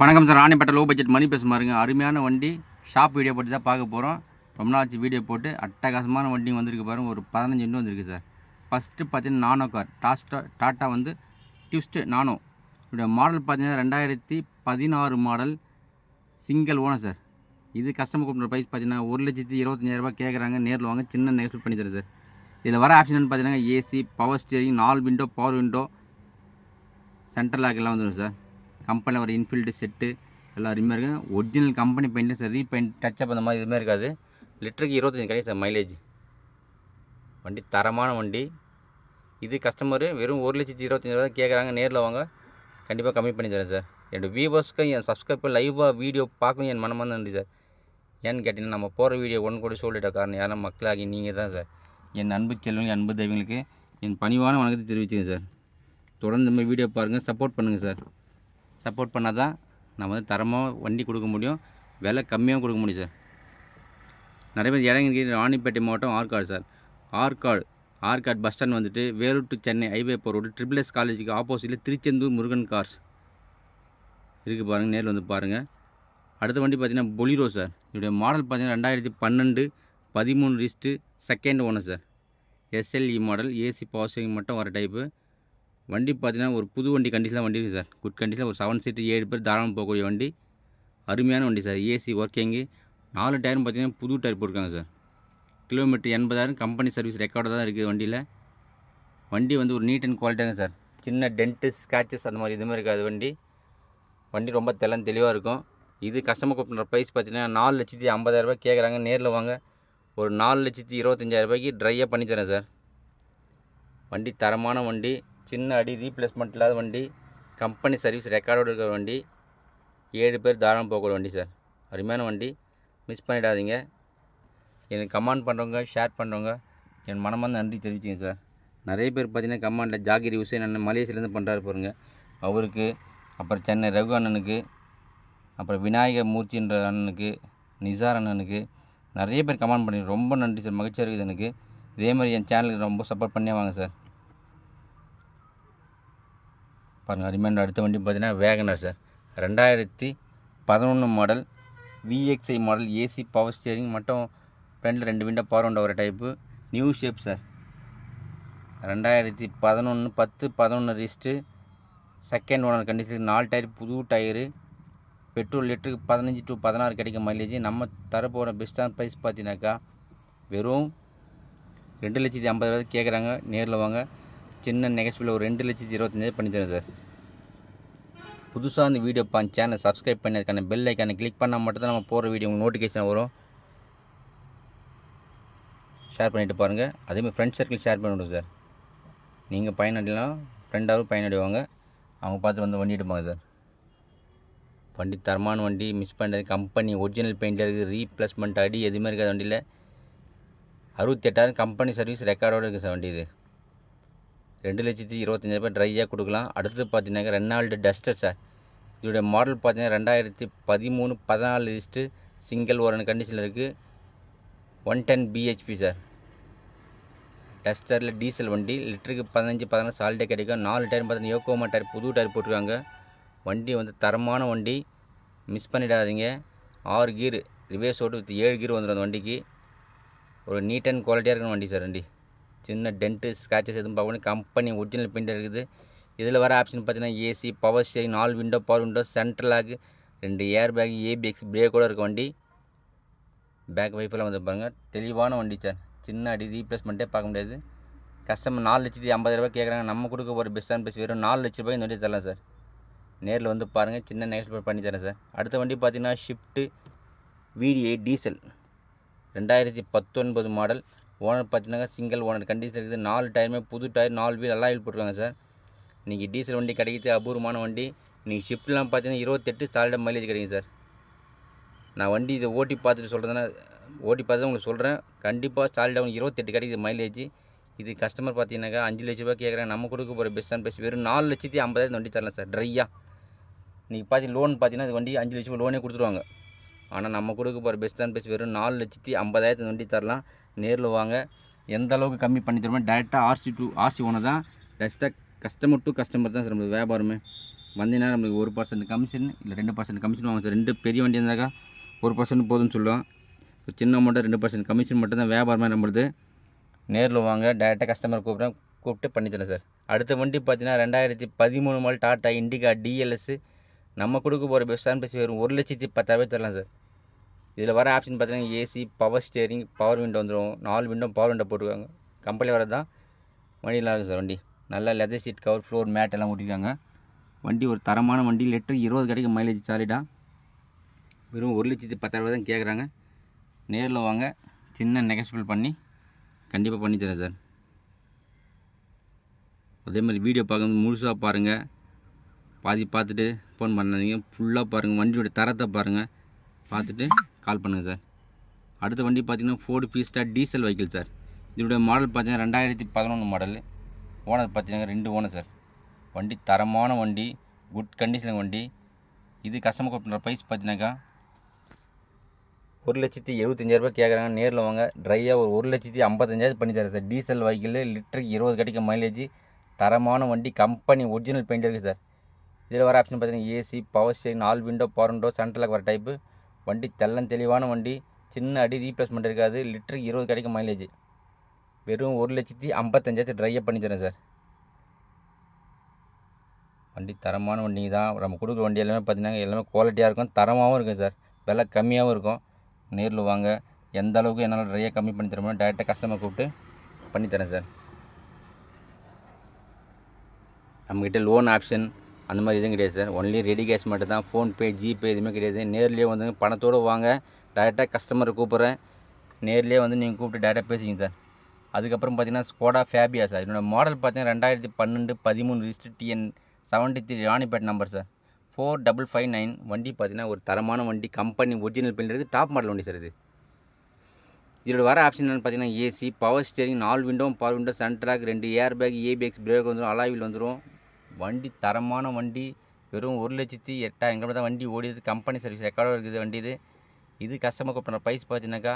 வணக்கம் sir Ranipet low budget மணி பேச அருமையான வண்டி. ஷாப் வீடியோ போட்டு தான் பார்க்க போகிறோம் ரொம்ப நாள் ஆச்சு வீடியோ போட்டு. அட்டகாசமான வண்டி வந்திருக்கு பாருங்க. ஒரு பதினஞ்சு வண்டி வந்திருக்கு சார். ஃபஸ்ட்டு பார்த்தீங்கன்னா நானோ கார் டாஸ்டா டாட்டா வந்து டியூஸ்ட்டு நானோ இதோட மாடல் பார்த்தீங்கன்னா ரெண்டாயிரத்தி பதினாறு மாடல் சிங்கிள் ஓனர் சார். இது கஸ்டமர் கூப்பிட்ற ப்ரைஸ் பார்த்தீங்கன்னா ஒரு லட்சத்தி இருபத்தஞ்சாயிரரூபா கேட்குறாங்க நேரில் வாங்க. சின்ன நெக்ஸ்ட் பண்ணி தரேன் சார். இதில் வர ஆப்ஷன் பார்த்தீங்கன்னா ஏசி பவர் ஸ்டியரிங் நாலு window power window central lock எல்லாம் வந்துடும் சார். கம்பெனியில் ஒரு இன்ஃபீல்டு செட்டு எல்லாம் அருமையாக இருக்குது ஒரிஜினல் கம்பெனி பெயிண்ட்டு சரி பெயிண்ட் டச்சப் அந்த மாதிரி எதுவுமே இருக்காது. லிட்டருக்கு இருபத்தஞ்சி கிடையாது சார் மைலேஜ் வண்டி தரமான வண்டி. இது கஸ்டமரு வெறும் ஒரு லட்சத்தி இருபத்தஞ்சாயிரம் கேட்குறாங்க நேரில் வாங்க. கண்டிப்பாக கம்மி பண்ணி தரேன் சார். என்னோடய வியூவர்ஸ்க்கும் என் சப்ஸ்கிரைபர் லைவாக வீடியோ பார்க்கும் என் மனமாக நன்றி சார். ஏன்னு கேட்டிங்கன்னா நம்ம போகிற வீடியோ ஒன்று கூட சொல்லிட்ட காரணம் யாரும் மக்களாகி நீங்கள் தான் சார். என் அன்பு செல்வங்க அன்பு தெய்வங்களுக்கு என் பணிவான வணக்கத்தை தெரிவிச்சுங்க சார். தொடர்ந்து இந்த மாதிரி வீடியோ பாருங்கள் சப்போர்ட் பண்ணுங்கள் சார். சப்போர்ட் பண்ணால் தான் நம்ம வந்து தரமாக வண்டி கொடுக்க முடியும். விலை கம்மியாக கொடுக்க முடியும் சார். நிறைய பேர் இடம் இருக்குது ராணிப்பேட்டை மாவட்டம் Arcot sir. Arcot Arcot bus stand வந்துட்டு வேலூர் டு சென்னை ஹைவே போகிற ரோடு ட்ரிபிள் எஸ் காலேஜுக்கு ஆப்போசிட்டில் திருச்செந்தூர் முருகன் கார்ஸ் இருக்குது பாருங்கள் நேரில் வந்து பாருங்கள் அடுத்த வண்டி பார்த்தீங்கன்னா பொலிரோ சார். இதோடைய மாடல் பார்த்தீங்கன்னா ரெண்டாயிரத்தி பன்னெண்டு பதிமூணு wrist second owner sir. SLE model AC power steering மட்டும் வர டைப்பு வண்டி பார்த்தீங்கன்னா ஒரு புது வண்டி கண்டிஷனில் வண்டி இருக்குது சார் குட் கண்டிஷனில் ஒரு செவன் சீட்டு ஏழு பேர் தாராளம் போகக்கூடிய வண்டி. அருமையான வண்டி சார் ஏசி ஒர்க்கிங்கு நாலு டயரும் பார்த்தீங்கன்னா புது டயர் போட்டிருக்காங்க சார் கிலோமீட்டர் எண்பதாயிரம் கம்பெனி சர்வீஸ் ரெக்கார்டு தான் இருக்குது வண்டியில். வண்டி வந்து ஒரு நீட் அண்ட் குவாலிட்டியாக சார் சின்ன டென்ட்டு ஸ்க்ராச்சஸ் அந்த மாதிரி எதுவுமே இருக்காது வண்டி. வண்டி ரொம்ப தெளம் தெளிவாக இருக்கும். இது கஸ்டமர் கூப்பிட்ற ப்ரைஸ் பார்த்தீங்கன்னா நாலு லட்சத்தி ஐம்பதாயிரரூபா கேட்குறாங்க நேரில் வாங்க. ஒரு நாலு லட்சத்தி இருபத்தஞ்சாயிரம் ரூபாய்க்கு ட்ரையாக பண்ணித்தரேன் சார் வண்டி தரமான வண்டி. சின்ன அடி ரீப்ளேஸ்மெண்ட் இல்லாத வண்டி கம்பெனி சர்வீஸ் ரெக்கார்டோடு இருக்கிற வண்டி ஏழு பேர் தாராளம் போகக்கூடிய வண்டி சார். அருமையான வண்டி. மிஸ் பண்ணிடாதீங்க. எனக்கு கமெண்ட் பண்ணுறவங்க ஷேர் பண்ணுறவங்க என் மனமார்ந்த நன்றி தெரிவிச்சிங்க சார். நிறைய பேர் பார்த்தீங்கன்னா கமெண்டில் ஜாகிர் ஹுசேன் அண்ணன் மலேசியிலேருந்து பண்ணுறாரு பாருங்கள் அவருக்கு அப்புறம் சென்னை ரகு அண்ணனுக்கு அப்புறம் விநாயகர் மூர்த்தின்ற அண்ணனுக்கு நிசார் அண்ணனுக்கு நிறைய பேர் கமெண்ட் பண்ணி ரொம்ப நன்றி சார். மகிழ்ச்சியாக இருக்குது எனக்கு. இதே மாதிரி என் சேனலுக்கு ரொம்ப சப்போர்ட் பண்ணே வாங்க சார். பாருங்கள் ரிமைண்டர் அடுத்த வண்டி பார்த்தீங்கன்னா வேகனர் சார் ரெண்டாயிரத்தி பதினொன்று model VXI model AC power steering மட்டும் ஃப்ரண்டில் ரெண்டு விண்டோ பவர் விண்டோ ஒரு டைப்பு நியூ ஷேப் சார் ரெண்டாயிரத்தி பதினொன்று பத்து பதினொன்று ரிஸ்ட்டு செகண்ட் ஓனர் கண்டிஷன் நாலு டயர் புது டயரு பெட்ரோல் லிட்டருக்கு பதினஞ்சு டு பதினாறு கிடைக்கும் மைலேஜ் நம்ம தரப்போகிற பெஸ்ட்டான ப்ரைஸ் பார்த்தீங்கன்னாக்கா வெறும் ரெண்டு லட்சத்தி ஐம்பதாயிரம் கேட்குறாங்க நேரில் வாங்க. சின்ன நெகட்டிவில் ஒரு ரெண்டு லட்சத்தி இருபத்தஞ்சாயிரம் பண்ணி தரேன் சார். புதுசாக இந்த வீடியோ பா சேனல் சப்ஸ்கிரைப் பண்ணி அதுக்கான பெல் ஐக்கானை கிளிக் பண்ணால் மட்டும்தான் நம்ம போகிற வீடியோ உங்களுக்கு நோட்டிஃபிகேஷன் வரும். ஷேர் பண்ணிவிட்டு பாருங்கள் அதேமாதிரி ஃப்ரெண்ட்ஸ் சர்க்கிள் ஷேர் பண்ணிவிடுங்க சார். நீங்கள் பயனடைலாம் ஃப்ரெண்டாகவும் பயனடைவாங்க. அவங்க பார்த்து வந்து வண்டி எடுப்பாங்க சார். வண்டி தரமான வண்டி மிஸ் பண்ணுறது கம்பெனி ஒரிஜினல் பெயிண்டில் இருக்குது ரீப்ளேஸ்மெண்ட் அடி எதுவுமே இருக்காது வண்டியில். அறுபத்தெட்டாயிரம் கம்பெனி சர்வீஸ் ரெக்கார்டோடு இருக்குது சார் வண்டி இது. ரெண்டு லட்சத்தி இருபத்தஞ்சாயிரரூபா ட்ரையாக கொடுக்கலாம். அடுத்தது பார்த்தீங்கன்னாக்கா ரெனால்டு டஸ்டர் சார் இதோடைய மாடல் பார்த்தீங்கன்னா ரெண்டாயிரத்தி பதிமூணு பதினாலு லிஸ்ட்டு சிங்கிள் ஓரன் கண்டிஷனில் இருக்குது ஒன் டென் பிஹெச்பி சார் டஸ்டரில் டீசல் வண்டி லிட்டருக்கு பதினஞ்சு பதினாறு சால்டே கிடைக்கும். நாலு டயர் பார்த்தீங்கன்னா யோகோமா டயர் புது டயர் போட்டிருக்காங்க. வண்டி வந்து தரமான வண்டி. மிஸ் பண்ணிடாதீங்க. ஆறு கீர் ரிவேர்ஸ் ஓட்டு வித் ஏழு கீர் வந்துடும் அந்த வண்டிக்கு. ஒரு நீட் அண்ட் குவாலிட்டியாக இருக்கிற வண்டி சார் வண்டி. சின்ன டென்ட்டு ஸ்க்ராச்சஸ் எதுவும் பார்க்கணும் கம்பெனி ஒரிஜினல் பெயிண்ட் இருக்குது. இதில் வர ஆப்ஷன் பார்த்தீங்கன்னா ஏசி பவர் ஸ்டேரிங் நாலு விண்டோ பவர் விண்டோ சென்ட்ரல் ரெண்டு ஏர் பேக் ஏபிஎக்ஸ் பிரேக்கோட இருக்க வண்டி. பேக் வைஃபெல்லாம் வந்து பாருங்கள் தெளிவான வண்டி சார் சின்ன அடி ரீப்ளேஸ்மெண்ட்டே பார்க்க முடியாது. கஸ்டமர் நாலு லட்சத்தி ஐம்பதாயிரரூபா கேட்குறாங்க. நம்ம கொடுக்க போகிற பெஸ்ட்டான பேசி வெறும் நாலு லட்ச ரூபாய் இந்த வண்டி தரலாம் சார் நேரில் வந்து பாருங்கள் சின்ன நெக்ஸ்ட் பண்ணி தரேன் சார் அடுத்த வண்டி பார்த்தீங்கன்னா ஷிஃப்ட்டு விடிஏ டீசல் ரெண்டாயிரத்தி பத்தொன்பது மாடல் ஓனர் பார்த்தீங்கன்னா சிங்கிள் ஓனர் கண்டிஷன் இருக்குது. நாலு டயருமே புது டயர் நாலு வீல் எல்லாம் வீல் போட்டிருக்காங்க சார் இன்றைக்கி டீசல் வண்டி கிடைக்கிது. அபூர்வமான வண்டி. இன்றைக்கி ஷிஃப்ட்லாம் பார்த்தீங்கன்னா இருபத்தெட்டு சாலிடாக மைலேஜ் கிடைக்கும் சார் நான் வண்டி இதை ஓட்டி பார்த்துட்டு சொல்கிறதுனா ஓட்டி பார்த்து தான் உங்களுக்கு சொல்கிறேன் கண்டிப்பாக சாலிடாக உங்களுக்கு இருபத்தெட்டு கிடைக்குது மைலேஜ் இது கஸ்டமர் பார்த்தீங்கன்னாக்கா அஞ்சு லட்ச ரூபா கேட்குறேன். நம்ம கொடுக்க போகிற பெஸ்ட்டான பெஸ்ட் வெறும் நாலு லட்சத்தி ஐம்பதாயிரம் வண்டி தரலாம் சார் ட்ரையாக நீங்கள் பார்த்து லோன் பார்த்தீங்கன்னா இது வண்டி அஞ்சு லட்ச ரூபா லோனே கொடுத்துருவாங்க. ஆனால் நம்ம கொடுக்க போகிற பெஸ்ட்டான பெஸ்ட் வெறும் நாலு லட்சத்தி ஐம்பதாயிரத்து வண்டி தரலாம். நேரில் வாங்க. எந்த அளவுக்கு கம்மி பண்ணி தருமோ டேரெக்டாக ஆர்சி டூ ஆர்சி ஒன்று தான் டேரெக்டாக கஸ்டமர் டு கஸ்டமர் தான் சார் நம்மளுக்கு வியாபாரமே. வந்தீங்கன்னா நம்மளுக்கு ஒரு பர்சன்ட் கமிஷன் இல்லை ரெண்டு பர்சன்ட் கமிஷன் வாங்க. சார் ரெண்டு பெரிய வண்டி இருந்தாக்கா ஒரு பர்சன்ட் போதும்னு சொல்லுவோம் இப்போ சின்ன அமௌண்ட்டு ரெண்டு பர்சன்ட் கமிஷன் மட்டும் தான் வியாபாரமாக நம்மளுது நேரில் வாங்க டேரெக்டாக கஸ்டமர் கூப்பிட்றேன் கூப்பிட்டு பண்ணித்தரேன் சார். அடுத்த வண்டி பார்த்தீங்கன்னா ரெண்டாயிரத்தி பதிமூணு மாடல் டாட்டா இண்டிகா டிஎல்எஸ் நம்ம கொடுக்க போகிற பெஸ்ட்டான பேசி வரும் ஒரு லட்சத்தி பத்தாயிரம் தரலாம் சார். இதில் வர ஆப்ஷன் பார்த்தீங்கன்னா AC power steering power window வந்துடும். நாலு விண்டோ பவர் விண்டோ போட்டுருக்காங்க. கம்பெனி வரது தான் வண்டியெலாம் இருக்குது சார் வண்டி. நல்லா leather seat cover floor mat எல்லாம் ஓட்டிருக்காங்க வண்டி ஒரு தரமான வண்டி லிட்டர் இருபது கிடைக்கும் மைலேஜ் சாலிடாக வெறும் ஒரு லட்சத்தி பத்தாயிரரூபா தான் கேட்குறாங்க. நேரில் வாங்க சின்ன நெகஸ்பிள் பண்ணி கண்டிப்பாக பண்ணி தரேன் சார். அதே மாதிரி வீடியோ பார்க்கும்போது முழுசாக பாருங்கள் பாதி பார்த்துட்டு ஃபோன் பண்ணாதீங்க. ஃபுல்லாக பாருங்கள் வண்டியோட தரத்தை பாருங்கள் பார்த்துட்டு கால் பண்ணுங்கள் சார். அடுத்த வண்டி பார்த்தீங்கன்னா Ford Fiesta diesel vehicle sir. இதோடைய மாடல் பார்த்தீங்கன்னா ரெண்டாயிரத்தி பதினொன்று மாடல் ஓனர் பார்த்தீங்கன்னா ரெண்டு ஓனர் சார். வண்டி தரமான வண்டி குட் கண்டிஷன் வண்டி. இது கஸ்டமர் கூப்பிட்ற ப்ரைஸ் பார்த்தீங்கன்னாக்கா ஒரு லட்சத்தி எழுபத்தஞ்சாயிரரூபா கேட்குறாங்க. நேரில் வாங்க. ட்ரையாக ஒரு ஒரு லட்சத்தி ஐம்பத்தஞ்சாயிரம் பண்ணி தரேன் சார். டீசல் வெஹிக்கிள் லிட்டருக்கு இருபது கிடைக்கும் மைலேஜ் தரமான வண்டி கம்பெனி ஒரிஜினல் பெயிண்ட் இருக்குது சார். இதில் வர ஆப்ஷன் பார்த்தீங்கன்னா AC power steering all window power window சென்ட்ரலாக வர டைப்பு வண்டி தெள்ளம் தெளிவான வண்டி சின்ன அடி ரீப்ளேஸ்மெண்ட் இருக்காது லிட்டருக்கு இருபது கிடைக்கும் மைலேஜ் வெறும் ஒரு லட்சத்தி ஐம்பத்தஞ்சாயிரத்து ட்ரையப் பண்ணி தரேன் சார் வண்டி தரமான வண்டி தான். நம்ம கொடுக்குற வண்டி எல்லாமே பார்த்தீங்கன்னா எல்லாமே குவாலிட்டியாக இருக்கும் தரமாகவும் இருக்கும் சார் விலை கம்மியாகவும் இருக்கும். நேரில் வாங்க. எந்த அளவுக்கு என்னால் ட்ரையாக கம்மி பண்ணி தர முடியும் டேரெக்டாக கஸ்டமர் கூப்பிட்டு பண்ணித்தரேன் சார் நம்மக்கிட்ட லோன் ஆப்ஷன் அந்த மாதிரி எதுவும் கிடையாது சார். ஒன்லி ரெடி கேஷ் மட்டும் தான் ஃபோன்பே ஜிபே எதுவுமே கிடையாது. நேர்லேயே வந்து பணத்தோடு வாங்க. டேரெக்டாக கஸ்டமரை கூப்பிட்றேன். நேர்லேயே வந்து நீங்கள் கூப்பிட்டு டேரெக்டாக பேசிங்க சார். அதுக்கப்புறம் பார்த்தீங்கன்னா ஸ்கோடா ஃபேபியா சார். என்னோடய மாடல் பார்த்தீங்கன்னா ரெண்டாயிரத்தி பன்னெண்டு பதிமூணு register TN seventy three Ranipet number sir. Four double five nine வண்டி பார்த்தீங்கன்னா ஒரு தரமான வண்டி. கம்பெனி ஒரிஜினல் பின்னுறது டாப் மாடல் வண்டி சார் இது. இதோட வர ஆப்ஷன் என்னென்னு பார்த்தீங்கன்னா ஏசி பவர் ஸ்டேரிங் நாலு window power window central lock ரெண்டு ஏர் பேக் ஏபிஎக்ஸ் பிரேக் வந்துடும் அலாவில் வந்துடும் வண்டி தரமான வண்டி வெறும் ஒரு லட்சத்தி எட்டாயிரம் கிலோமீட்டர் தான் வண்டி ஓடிது கம்பெனி சர்வீஸ் ரெக்கார்டாக இருக்குது வண்டி இது. இது கஸ்டமர் கூப்பிட்ற ப்ரைஸ் பார்த்தீங்கன்னாக்கா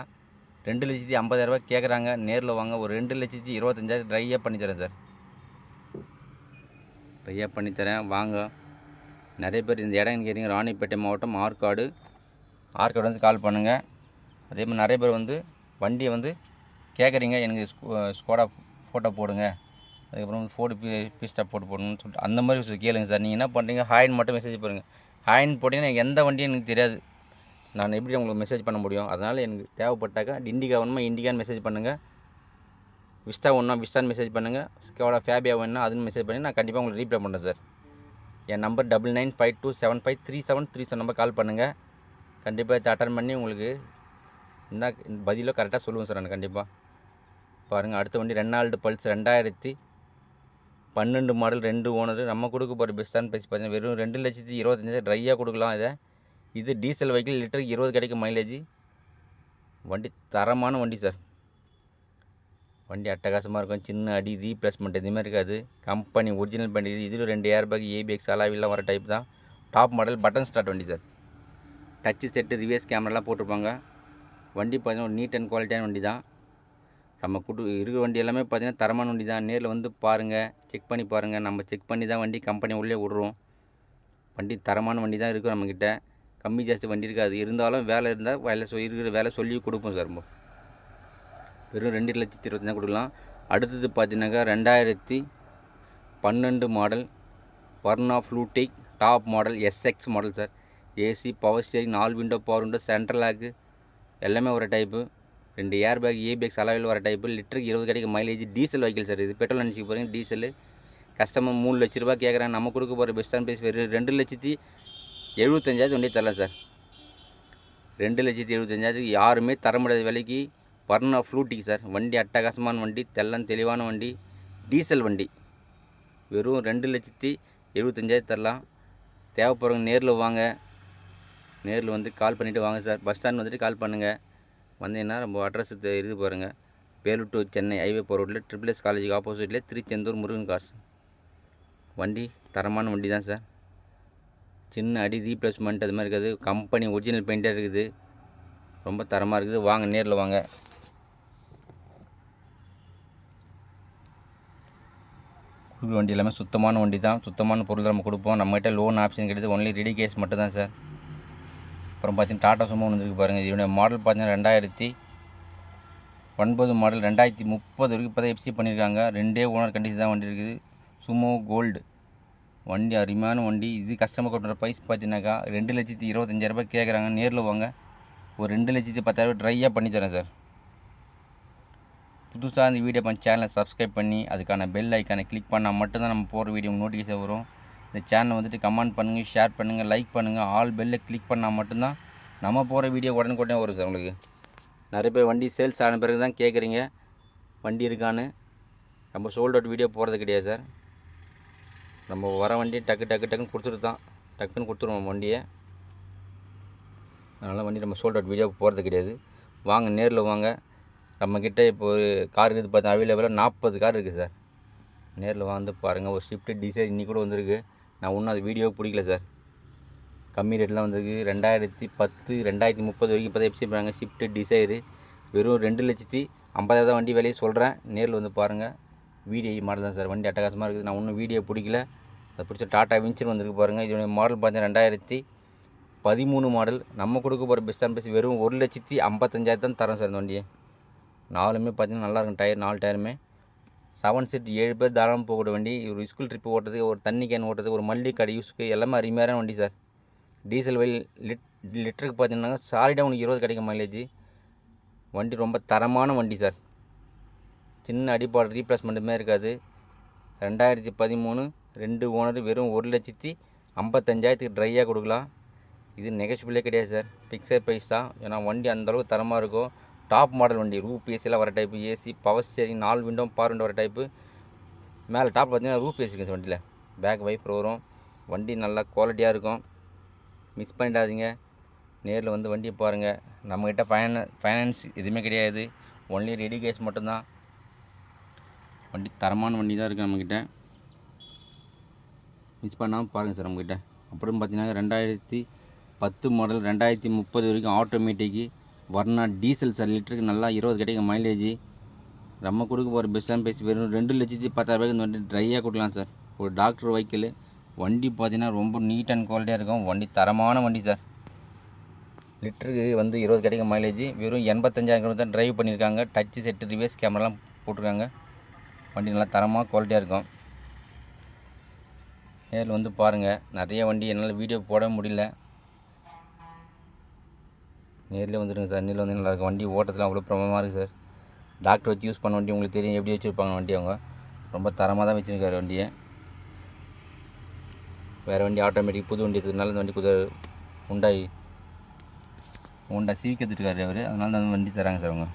ரெண்டு லட்சத்தி ஐம்பதாயிரரூபா கேட்குறாங்க. நேரில் வாங்க ஒரு ரெண்டு லட்சத்தி இருபத்தஞ்சாயிரம் ட்ரையாக பண்ணித்தரேன் சார். ட்ரையாக பண்ணித்தரேன் வாங்க. நிறைய பேர் இந்த இடம் கேட்டீங்க. ராணிப்பேட்டை மாவட்டம் ஆற்காடு. ஆற்காடு வந்து கால் பண்ணுங்கள் அதே மாதிரி நிறைய பேர் வந்து வண்டியை வந்து கேட்குறீங்க. எனக்கு ஸ்கோடா ஃபோட்டோ போடுங்க. அதுக்கப்புறம் ஃபோட்டோ பீ பீஸ்டா போட்டு போடணும்னு சொல்லிட்டு அந்த மாதிரி விஷயம் கேளுங்க சார். நீங்கள் என்ன பண்ணுறீங்க ஹாயின் மட்டும் மெசேஜ் பண்ணுங்கள் ஹாயின் போட்டிங்கன்னா எனக்கு எந்த வண்டியும் எனக்கு தெரியாது. நான் எப்படி உங்களுக்கு மெசேஜ் பண்ண முடியும்? அதனால் எனக்கு தேவைப்பட்டாக்கா இண்டிகா வேணுமா? இண்டிகான்னு மெசேஜ் பண்ணுங்கள் விஸ்தா ஒன்றா விஸ்தான்னு மெசேஜ் பண்ணுங்கள் ஸ்கேவோட ஃபேபியா வேணும்னா அதுன்னு மெசேஜ் பண்ணி நான் கண்டிப்பாக உங்களுக்கு ரீப்ளை பண்ணுறேன் சார். என் number double nine five two seven five three seven three seven number call பண்ணுங்கள் கண்டிப்பாக இதை அட்டன் பண்ணி உங்களுக்கு இந்த பதிலோ கரெக்டாக சொல்லுவேன் சார் நான் கண்டிப்பாக பாருங்கள் அடுத்த வண்டி ரெண்டால்டு பல்ஸ் ரெண்டாயிரத்தி பன்னெண்டு மாடல் ரெண்டு ஓனர். நம்ம கொடுக்க போகிற பெஸ்ட்டான ப்ரைஸ் பார்த்தீங்கன்னா வெறும் ரெண்டு லட்சத்தி இருபத்தஞ்சாயிரம் ட்ரையாக கொடுக்கலாம் இதை. இது டீசல் வெஹிக்கிள் லிட்டருக்கு இருபது கிடைக்கும் மைலேஜ் வண்டி தரமான வண்டி சார் வண்டி அட்டகாசமாக இருக்கும். சின்ன அடி ரீப்ளேஸ்மெண்ட் எதுவுமே இருக்காது. கம்பெனி ஒரிஜினல் பண்ணி இது. இதில் ரெண்டு ஏர் பேக் ஏபிஎக்ஸ் அலாவிலாம் வர டைப் தான். டாப் மாடல் பட்டன் ஸ்டார்ட் வண்டி சார் டச்சு செட்டு ரிவர்ஸ் கேமராலாம் போட்டிருப்பாங்க. வண்டி பார்த்தீங்கன்னா ஒரு நீட் அண்ட் குவாலிட்டியான வண்டி தான். நம்ம குடு இருக்கிற வண்டி எல்லாமே பார்த்தீங்கன்னா தரமான வண்டி தான். நேரில் வந்து பாருங்கள் செக் பண்ணி பாருங்கள் நம்ம செக் பண்ணி தான் வண்டி கம்பெனி உள்ளே விட்றோம். வண்டி தரமான வண்டி தான் இருக்கும் நம்மக்கிட்ட கம்மி ஜாஸ்தி வண்டி இருக்காது. இருந்தாலும் வேலை இருந்தால் வேலை சொ இருக்கிற வேலை சொல்லி கொடுப்போம் சார் நம்ம. வெறும் ரெண்டு லட்சத்தி இருபத்தஞ்சா கொடுக்கலாம். அடுத்தது பார்த்தீங்கன்னாக்கா ரெண்டாயிரத்தி பன்னெண்டு model Verna fluidic top model SX model sir. AC power steering நாலு window power window central lock எல்லாமே ஒரு டைப்பு ரெண்டு ஏர் பேக் ஏபிஎக்ஸ் அளவில் வர டைப்பு லிட்டருக்கு இருபது கிடைக்கும் மைலேஜ் டீசல் வைக்கல் சார் இது பெட்ரோல் நினச்சிக்க போகிறீங்க டீசல் கஸ்டமர் மூணு லட்ச ரூபா கேட்குறாங்க நம்ம கொடுக்க போகிற பெஸ்ட்டான ப்ரைஸ் வெறும் ரெண்டு லட்சத்தி எழுபத்தஞ்சாயிரத்து ஒன்றே தரலாம் சார் ரெண்டு லட்சத்தி எழுபத்தஞ்சாயிரத்துக்கு யாருமே தர முடியாத விலைக்கு பர்னா ஃப்ளூட்டிக்கு சார் வண்டி அட்டகாசமான வண்டி தெல்லம் தெளிவான வண்டி டீசல் வண்டி. வெறும் ரெண்டு லட்சத்தி எழுபத்தஞ்சாயிரம் தரலாம். தேவைப்படுறவங்க நேரில் வாங்க. நேரில் வந்து கால் பண்ணிவிட்டு வாங்க சார் பஸ் ஸ்டாண்ட் வந்துட்டு கால் பண்ணுங்கள் வந்தீங்கன்னா நம்ம அட்ரஸ் இது பாருங்கள் வேலூர் டு சென்னை ஹைவே போகிற ரோட்டில் ட்ரிபிள் எஸ் காலேஜுக்கு ஆப்போசிட்டில் திருச்செந்தூர் முருகன் கார்ஸ் வண்டி தரமான வண்டி தான் சார் சின்ன அடி ரீப்ளேஸ்மெண்ட் அது மாதிரி இருக்குது. கம்பெனி ஒரிஜினல் பெயிண்டாக இருக்குது. ரொம்ப தரமாக இருக்குது. வாங்க நேரில் வாங்க. கொடுக்குற வண்டி எல்லாமே சுத்தமான வண்டி தான் சுத்தமான பொருள் தான் நம்ம கொடுப்போம். நம்மகிட்ட லோன் ஆப்ஷன் கிடையாது ஒன்லி ரெடி கேஸ் மட்டும் தான் சார் அப்புறம் பார்த்தீங்கன்னா டாட்டா சுமோ வந்துருக்கு பாருங்கள் இதனுடைய மாடல் பார்த்தீங்கன்னா ரெண்டாயிரத்தி ஒன்பது மாடல் ரெண்டாயிரத்தி முப்பது வரைக்கும் இப்போ தான் எஃப்சி பண்ணியிருக்காங்க. ரெண்டே ஓனர் கண்டிஷன் தான் வண்டி இருக்குது. சுமோ கோல்டு வண்டி அருமையான வண்டி. இது கஸ்டமர் கொண்டு ப்ரைஸ் பார்த்தீங்கன்னாக்கா ரெண்டு லட்சத்தி இருபத்தஞ்சாயிரரூபா கேட்குறாங்க நேரில் வாங்க. ஒரு ரெண்டு லட்சத்தி பத்தாயிரரூபா ட்ரையாக பண்ணித்தரேன் சார். புதுசாக இந்த வீடியோ பண்ண சேனலை சப்ஸ்கிரைப் பண்ணி அதுக்கான பெல் ஐக்கானை கிளிக் பண்ணால் மட்டும்தான் நம்ம போகிற வீடியோ நோட்டிஃபிகேஷன் வரும். இந்த சேனலை வந்துட்டு கமெண்ட் பண்ணுங்கள் ஷேர் பண்ணுங்கள் லைக் பண்ணுங்கள் ஆல் பெல்லை கிளிக் பண்ணால் மட்டும்தான் நம்ம போகிற வீடியோ உடனுக்குடனே வரும் சார் உங்களுக்கு. நிறைய பேர் வண்டி சேல்ஸ் ஆன பிறகு தான் கேட்குறீங்க வண்டி இருக்கான்னு. நம்ம சோல்ட் அவுட் வீடியோ போகிறது கிடையாது சார். நம்ம வர வண்டி டக்கு டக்கு டக்குன்னு கொடுத்துட்டு தான் டக்குன்னு கொடுத்துருவோம் வண்டியை. அதனால் வண்டி நம்ம சோல்ட் அவுட் வீடியோ போகிறது கிடையாது. வாங்க நேரில் வாங்க. நம்மக்கிட்ட இப்போ ஒரு கார் இருக்குது பார்த்தா அவைலபிளாக நாற்பது கார் இருக்குது சார். நேரில் வந்து பாருங்கள் ஒரு ஷிஃப்ட் டிசைர் இன்றைக்கூட கூட வந்திருக்கு. நான் ஒன்றும் அது வீடியோ பிடிக்கல சார் கம்மி ரேட்லாம் வந்திருக்கு. ரெண்டாயிரத்தி பத்து ரெண்டாயிரத்தி முப்பது வரைக்கும் இப்போ தான் எப்சி பண்ணுறாங்க ஷிஃப்ட்டு டிசைரு வெறும் ரெண்டு லட்சத்தி ஐம்பதாயிரம் வண்டி விலையை சொல்கிறேன் நேரில் வந்து பாருங்கள் வீடியோ மாடல் தான் சார் வண்டி அட்டகாசமாக இருக்குது. நான் இன்னும் வீடியோ பிடிக்கல. அதை பிடிச்ச டாட்டா விஞ்சர் வந்திருக்கு பாருங்கள் இதோடைய மாடல் பார்த்தீங்கன்னா ரெண்டாயிரத்தி பதிமூணு மாடல் நம்ம கொடுக்க போகிற பெஸ்ட் அண்ட் பெஸ்ட் வெறும் ஒரு லட்சத்தி ஐம்பத்தஞ்சாயிரம் தான் தரோம் சார் இந்த வண்டியை. நாலுமே பார்த்தீங்கன்னா நல்லாயிருக்கும் டயர் நாலு டயருமே செவன் சீட் ஏழு பேர் தாராளமாக போகிற வண்டி. ஒரு ஸ்கூல் ட்ரிப் ஓட்டுறதுக்கு ஒரு தண்ணி கேன் ஓட்டுறதுக்கு ஒரு மல்லிகை கடை யூஸ்க்கு எல்லாமே அருமையான வண்டி சார் டீசல் வழி லிட் லிட்டருக்கு பார்த்தீங்கன்னா சாலிடாக உனக்கு இருபது கிடைக்கும் மைலேஜ் வண்டி ரொம்ப தரமான வண்டி சார் சின்ன அடிப்பாடு ரீப்ளேஸ்மெண்ட்டுமே இருக்காது. ரெண்டாயிரத்தி பதிமூணு ரெண்டு ஓனர் வெறும் ஒரு லட்சத்தி ஐம்பத்தஞ்சாயிரத்துக்கு ட்ரையாக கொடுக்கலாம். இது நெகஷிபிளே கிடையாது சார் ஃபிக்ஸட் ப்ரைஸ் தான். ஏன்னா வண்டி அந்தளவுக்கு தரமாக இருக்கும் டாப் மாடல் வண்டி ரூப் ஏசிலாம் வர டைப்பு ஏசி பவர் ஸ்டேரிங் நாலு விண்டோ பார் விண்டோ வர டைப்பு மேலே டாப் பார்த்தீங்கன்னா ரூப் ஏசி இருக்குது வண்டியில். பேக் வைப்பர் வரும். வண்டி நல்லா குவாலிட்டியாக இருக்கும். மிஸ் பண்ணிடாதீங்க. நேரில் வந்து வண்டியை பாருங்கள் நம்மக்கிட்ட ஃபைன ஃபைனான்ஸ் எதுவுமே கிடையாது. ஒன்லி ரெடி கேஸ் மட்டும்தான். வண்டி தரமான வண்டி தான் இருக்குது நம்மக்கிட்ட மிஸ் பண்ணாமல் பாருங்கள் சார் நம்மக்கிட்ட அப்புறம் பார்த்தீங்கன்னா ரெண்டாயிரத்தி பத்து மாடல் ரெண்டாயிரத்தி முப்பது வரைக்கும் ஆட்டோமேட்டிக்கு வர்ணா டீசல் சார் லிட்டருக்கு நல்லா இருபது கிடைக்கும் மைலேஜ் நம்ம கொடுக்க போகிற பெஸ்ட்டாக பேசி வெறும் ரெண்டு லட்சத்தி பத்தாயிரரூபாய்க்கு இந்த வண்டி ட்ரையாக கொடுக்கலாம் சார். ஒரு டாக்டர் வெஹிக்கிள் வண்டி பார்த்தீங்கன்னா ரொம்ப நீட் அண்ட் குவாலிட்டியாக இருக்கும். வண்டி தரமான வண்டி சார். லிட்டருக்கு வந்து இருபது கிடைக்கும் மைலேஜ் வெறும் எண்பத்தஞ்சாயிரம் கிலோ தான் ட்ரைவ் பண்ணியிருக்காங்க டச்சு செட்டு ரிவேஸ் கேமராலாம் போட்டிருக்காங்க. வண்டி நல்லா தரமாக குவாலிட்டியாக இருக்கும். நேரில் வந்து பாருங்கள் நிறைய வண்டி என்னால் வீடியோ போட முடியல. நேரில் வந்துடுங்க சார். நேரில் வந்து நல்லாயிருக்கும் வண்டி ஓட்டத்தில் அவ்வளோ பிரபலமாக இருக்குது சார். டாக்டர் வச்சு யூஸ் பண்ண வண்டி உங்களுக்கு தெரியும். எப்படி வச்சுருப்பாங்க வண்டி அவங்க? ரொம்ப தரமாக தான் வச்சுருக்காரு வண்டியை. வேறு வண்டி ஆட்டோமேட்டிக் புது வண்டி இருக்கிறதுனால இந்த வண்டி புது உண்டாய் உண்டா சிவிக் எடுத்துருக்காரு அவர். அதனால தான் வண்டி தராங்க சார் அவங்க.